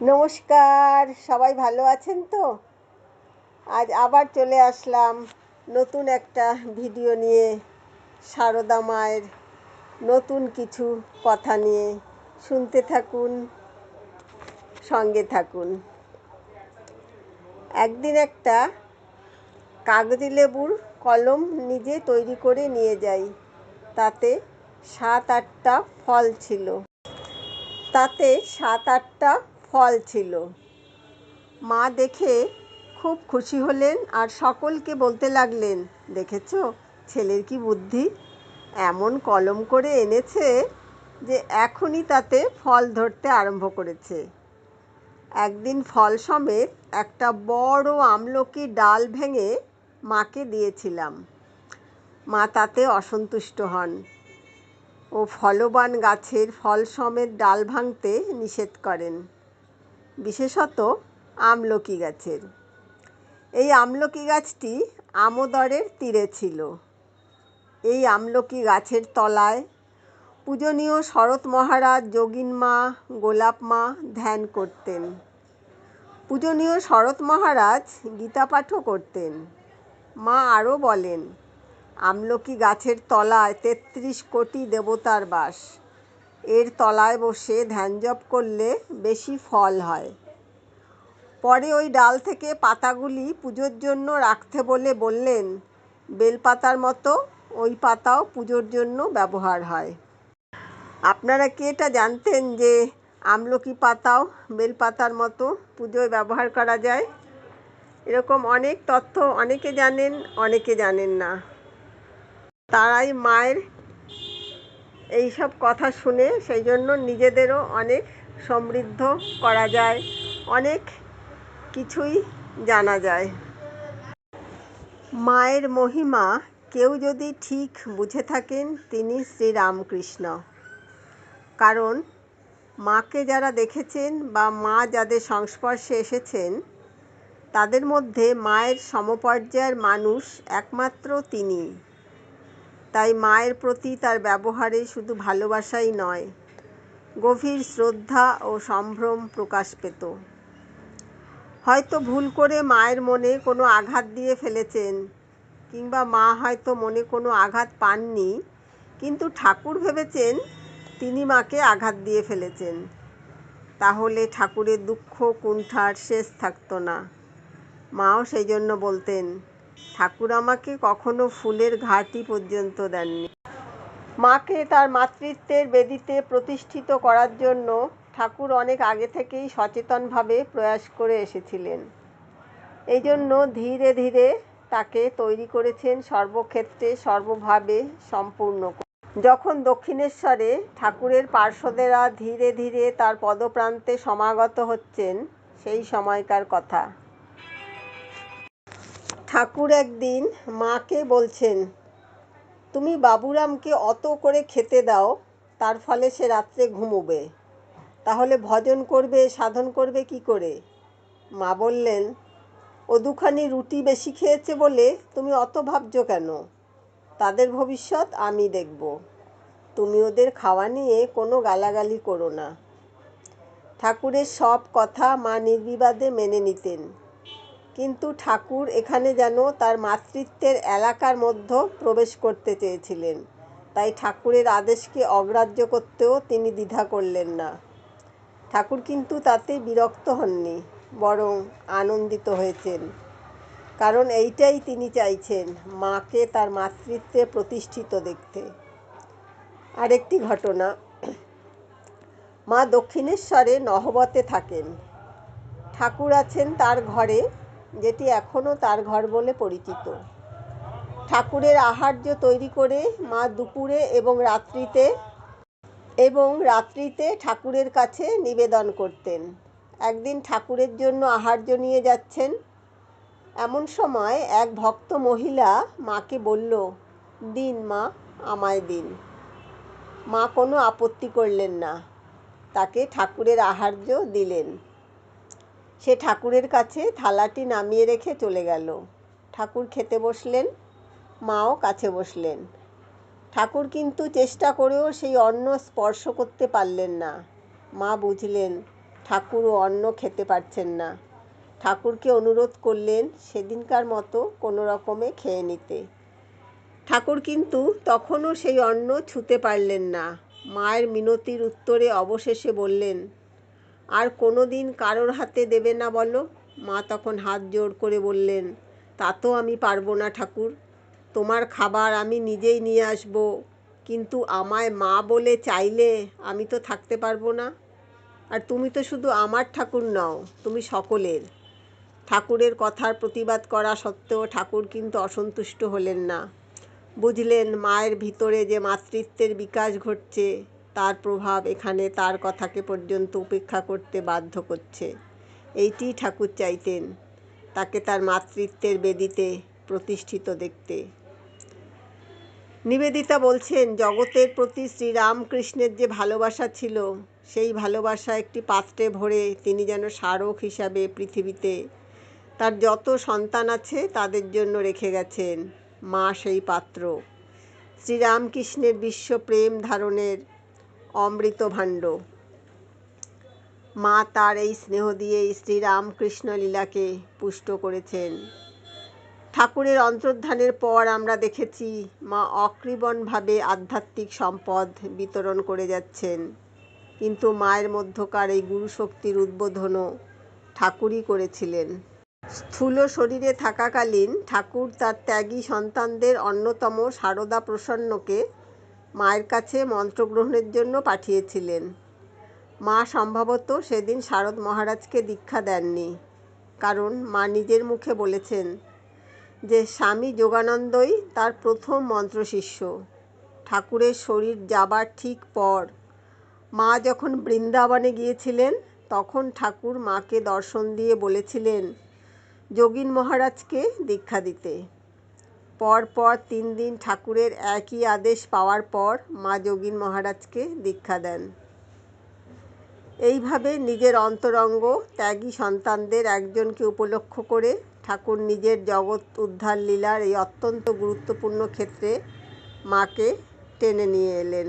নমস্কার, সবাই ভালো আছেন তো? আজ আবার চলে আসলাম নতুন একটা ভিডিও নিয়ে সারদা মায়ের নতুন কিছু কথা নিয়ে। শুনতে থাকুন, সঙ্গে থাকুন। একদিন একটা কাগজি লেবুর কলম নিজে তৈরি করে নিয়ে যাই। তাতে সাত আটটা ফল ছিল। তাতে সাত আটটা ফল ছিল। মা দেখে খুব খুশি হলেন আর সকলকে বলতে লাগলেন, দেখেছ ছেলের কি বুদ্ধি? এমন কলম করে এনেছে যে এখনই তাতে ফল ধরতে আরম্ভ করেছে। একদিন ফল সমেত একটা বড় আমলকি ডাল ভেঙে মাকে দিয়েছিলাম। মা তাতে অসন্তুষ্ট হন। ও ফলবান গাছের ফল সমেত ডাল ভাঙতে নিষেধ করেন। বিশেষত আমলকি গাছের। এই আমলকি গাছটি আমোদরের তীরে ছিল। এই আমলকি গাছের তলায় পূজনীয় শরৎ মহারাজ, যোগিন মা, গোলাপ মা ধ্যান করতেন। পূজনীয় শরৎ মহারাজ গীতা পাঠও করতেন। মা আরও বলেন, আমলকি গাছের তলায় তেত্রিশ কোটি দেবতার বাস। এর তলায় বসে ধ্যান জপ করলে বেশি ফল হয়। পরে ওই ডাল থেকে পাতাগুলি পুজোর জন্য রাখতে বলে বললেন, বেলপাতার মতো ওই পাতাও পুজোর জন্য ব্যবহার হয়। আপনারা কি এটা জানতেন যে আমলকি পাতাও বেলপাতার মতো পুজোয় ব্যবহার করা যায়? এরকম অনেক তথ্য অনেকে জানেন অনেকে জানেন না। তারাই মায়ের এই সব কথা শুনে সেই জন্য নিজেদেরও অনেক সমৃদ্ধ করা যায়, অনেক কিছুই জানা যায়। মায়ের মহিমা, কেউ যদি ঠিক বুঝে থাকেন তিনি শ্রীরামকৃষ্ণ। কারণ, মাকে যারা দেখেছেন বা মা যাদের সংস্পর্শে এসেছেন, তাদের মধ্যে মায়ের সমপর্যায়ের মানুষ একমাত্র তিনি। তাই মায়ের প্রতি তার ব্যবহারে শুধু ভালোবাসাই নয়, গভীর শ্রদ্ধা ও সম্ভ্রম প্রকাশ পেত। হয়তো ভুল করে মায়ের মনে কোনো আঘাত দিয়ে ফেলেছেন, কিংবা মা হয়তো মনে কোনো আঘাত পাননি, কিন্তু ঠাকুর ভেবেছেন তিনি মাকে আঘাত দিয়ে ফেলেছেন। তাহলে ঠাকুরের দুঃখ কুণ্ঠার শেষ থাকতো না। মাও সেই জন্য বলতেন ঠাকুর আমাকে কখনো ফুলের ঘাটি পর্যন্ত দেননি। মাকে তার মাতৃত্বের বেদিতে প্রতিষ্ঠিত করার জন্য ঠাকুর অনেক আগে থেকেই সচেতনভাবে প্রয়াস করে এসেছিলেন। এই জন্য ধীরে ধীরে তাকে তৈরি করেছেন সর্বক্ষেত্রে সর্বভাবে সম্পূর্ণ যখন দক্ষিণেশ্বরে ঠাকুরের পার্শ্বদেরা ধীরে ধীরে তার পদপ্রান্তে সমাগত হচ্ছেন, সেই সময়কার কথা। ঠাকুর একদিন মাকে বলছেন, তুমি বাবুরামকে অত করে খেতে দাও, তার ফলে সে রাত্রে ঘুমোবে। তাহলে ভজন করবে, সাধন করবে কি করে? মা বললেন, ও দুখানি রুটি বেশি খেয়েছে বলে তুমি অত ভাবছ কেন? তাদের ভবিষ্যৎ আমি দেখব। তুমি ওদের খাওয়া নিয়ে কোনো গালাগালি করো না। ঠাকুরের সব কথা মা নির্বিবাদে মেনে নিতেন। কিন্তু ঠাকুর এখানে যেন তার মাতৃত্বের এলাকার মধ্যে প্রবেশ করতে চেয়েছিলেন। তাই ঠাকুরের আদেশকে অগ্রাহ্য করতেও তিনি দ্বিধা করলেন না। ঠাকুর কিন্তু তাতে বিরক্ত হননি, বরং আনন্দিত হয়েছেন। কারণ এইটাই তিনি চাইছেন, মাকে তার মাতৃত্বে প্রতিষ্ঠিত দেখতে। আরেকটি ঘটনা, মা দক্ষিণেশ্বরে নহবতে থাকেন। ঠাকুর আছেন তার ঘরে যেটি এখনও তার ঘর বলে পরিচিত। ঠাকুরের আহার্য তৈরি করে মা দুপুরে এবং রাত্রিতে এবং রাত্রিতে ঠাকুরের কাছে নিবেদন করতেন। একদিন ঠাকুরের জন্য আহার্য নিয়ে যাচ্ছেন। এমন সময় এক ভক্ত মহিলা মাকে বলল, দিন মা, আমায় দিন। মা কোনো আপত্তি করলেন না। তাকে ঠাকুরের আহার্য দিলেন। সে ঠাকুরের কাছে থালাটি নামিয়ে রেখে চলে গেল। ঠাকুর খেতে বসলেন, মাও কাছে বসলেন। ঠাকুর কিন্তু চেষ্টা করেও সেই অন্ন স্পর্শ করতে পারলেন না। মা বুঝলেন ঠাকুরও অন্ন খেতে পারছেন না। ঠাকুরকে অনুরোধ করলেন সেদিনকার মতো কোনো রকমে খেয়ে নিতে। ঠাকুর কিন্তু তখনও সেই অন্ন ছুঁতে পারলেন না। মায়ের মিনতির উত্তরে অবশেষে বললেন আর কোনো দিন কারোর হাতে দেবে না বলো। মা তখন হাত জোড় করে বললেন, তা তো আমি পারব না ঠাকুর। তোমার খাবার আমি নিজেই নিয়ে আসব। কিন্তু আমায় মা বলে চাইলে আমি তো থাকতে পারব না। আর তুমি তো শুধু আমার ঠাকুর নও, তুমি সকলের। ঠাকুরের কথার প্রতিবাদ করা সত্ত্বেও ঠাকুর কিন্তু অসন্তুষ্ট হলেন না। বুঝলেন মায়ের ভিতরে যে মাতৃত্বের বিকাশ ঘটছে। তার প্রভাব এখানে তার কথাকে পর্যন্ত উপেক্ষা করতে বাধ্য করছে। এইটি ঠাকুর চাইতেন তাকে তার মাতৃত্বের বেদিতে প্রতিষ্ঠিত দেখতে। নিবেদিতা বলছেন, জগতের প্রতি শ্রীরামকৃষ্ণের যে ভালোবাসা ছিল, সেই ভালোবাসা একটি পাত্রে ভরে তিনি যেন স্মারক হিসাবে পৃথিবীতে তার যত সন্তান আছে, তাদের জন্য রেখে গেছেন মা সেই পাত্র। শ্রীরামকৃষ্ণের বিশ্ব প্রেম ধারণের অমৃত ভাণ্ড মা তার এই স্নেহ দিয়েই শ্রীরামকৃষ্ণ লীলাকে পুষ্ট করেছেন। ঠাকুরের অন্তর্ধানের পর আমরা দেখেছি মা অকৃবণভাবে আধ্যাত্মিক সম্পদ বিতরণ করে যাচ্ছেন। কিন্তু মায়ের মধ্যকার এই গুরুশক্তির উদ্বোধনও ঠাকুরই করেছিলেন। স্থূল শরীরে থাকাকালীন ঠাকুর তার ত্যাগী সন্তানদের অন্যতম সারদা প্রসন্নকে মায়ের কাছে মন্ত্রগ্রহণের জন্য পাঠিয়েছিলেন। মা সম্ভবত সেদিন শারদ মহারাজকে দীক্ষা দেননি, কারণ মা নিজের মুখে বলেছেন যে, স্বামী যোগানন্দই তার প্রথম মন্ত্রশিষ্য। ঠাকুরের শরীর যাবার ঠিক পর মা যখন বৃন্দাবনে গিয়েছিলেন, তখন ঠাকুর মাকে দর্শন দিয়ে বলেছিলেন, যোগীন মহারাজকে দীক্ষা দিতে। পর পর তিন দিন ঠাকুরের একই আদেশ পাওয়ার পর মা যোগীন মহারাজকে দীক্ষা দেন। এইভাবে নিজের অন্তরঙ্গ ত্যাগী সন্তানদের একজনকে উপলক্ষ করে ঠাকুর নিজের জগৎ উদ্ধার লীলার এই অত্যন্ত গুরুত্বপূর্ণ ক্ষেত্রে মাকে টেনে নিয়ে এলেন।